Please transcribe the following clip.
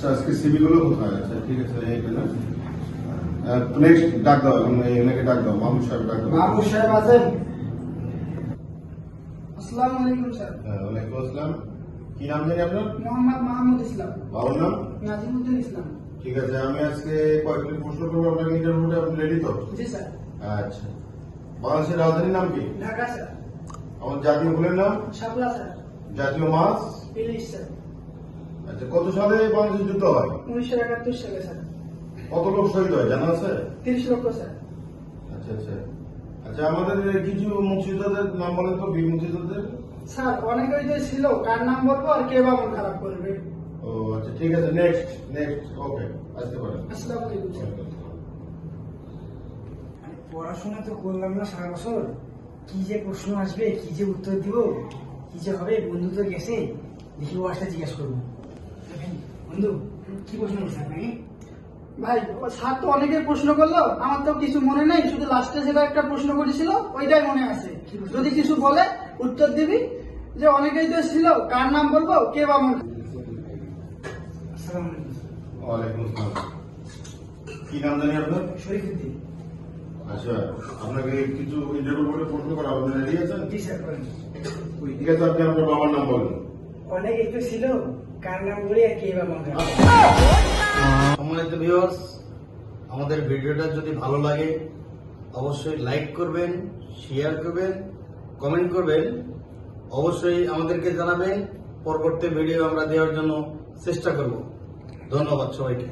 আচ্ছা আজকে সিবি গুলো কোথায়? আচ্ছা ঠিক আছে এইটা না নেক্সট ডাক দাও এখন এই এনাকে ডাক দাও মামুন সাহেব ডাক দাও। সাহেব আছেন? আসসালামু আলাইকুম স্যার। ওয়ালাইকুম আসসালাম। কি নাম জানি আপনার? মোহাম্মদ মাহমুদ ইসলাম। বাবার নাম? ইসলাম। ঠিক আছে আমি আজকে কয়েকটি প্রশ্ন করব আপনাকে ইন্টারভিউটা আপনি রেডি তো? জি স্যার। আচ্ছা। বাংলাদেশের রাজধানীর নাম কি? ঢাকা স্যার। আমার জাতীয় ফুলের নাম? শাপলা স্যার। জাতীয় মাছ? ইলিশ স্যার। আচ্ছা কত সালে বাংলাদেশ যুদ্ধ হয়? উনিশশো একাত্তর সালে স্যার। কত লোক শহীদ হয় জানা আছে? তিরিশ লক্ষ স্যার। আচ্ছা আচ্ছা। আচ্ছা আমাদের কিছু মুক্তিযোদ্ধাদের নাম বলেন তো বীর মুক্তিযোদ্ধাদের? স্যার অনেকেই যে ছিল কার নাম বলব আর কে বা মন খারাপ করবে? ও আচ্ছা ঠিক আছে নেক্সট নেক্সট ওকে আসতে পারেন। আসসালামু আলাইকুম স্যার। পড়াশোনা তো করলাম না সারা বছর। কি যে প্রশ্ন আসবে কি যে উত্তর দিব কি যে হবে বন্ধু তো গেছে দেখি ও আসলে জিজ্ঞেস করব। বন্ধু কি প্রশ্ন করছে আপনাকে ভাই ও স্যার তো অনেকের প্রশ্ন করল আমার তো কিছু মনে নেই শুধু লাস্টে যেটা একটা প্রশ্ন করেছিল ওইটাই মনে আছে। যদি কিছু বলে উত্তর দিবি যে অনেকেই তো ছিল কার নাম বলব কে বা মন কি নাম জানি আপনার? শরীফুদ্দিন আচ্ছা আপনাকে কিছু ইন্টারভিউ করে প্রশ্ন করা আপনি রেডি আছেন ঠিক আছে আপনি আপনার বাবার নাম বলেন। তো ছিল, কার মন আমাদের ভিডিওটা যদি ভালো লাগে, অবশ্যই লাইক করবেন শেয়ার করবেন কমেন্ট করবেন। অবশ্যই আমাদেরকে জানাবেন, পরবর্তী ভিডিও আমরা দেওয়ার জন্য চেষ্টা করব। ধন্যবাদ সবাইকে।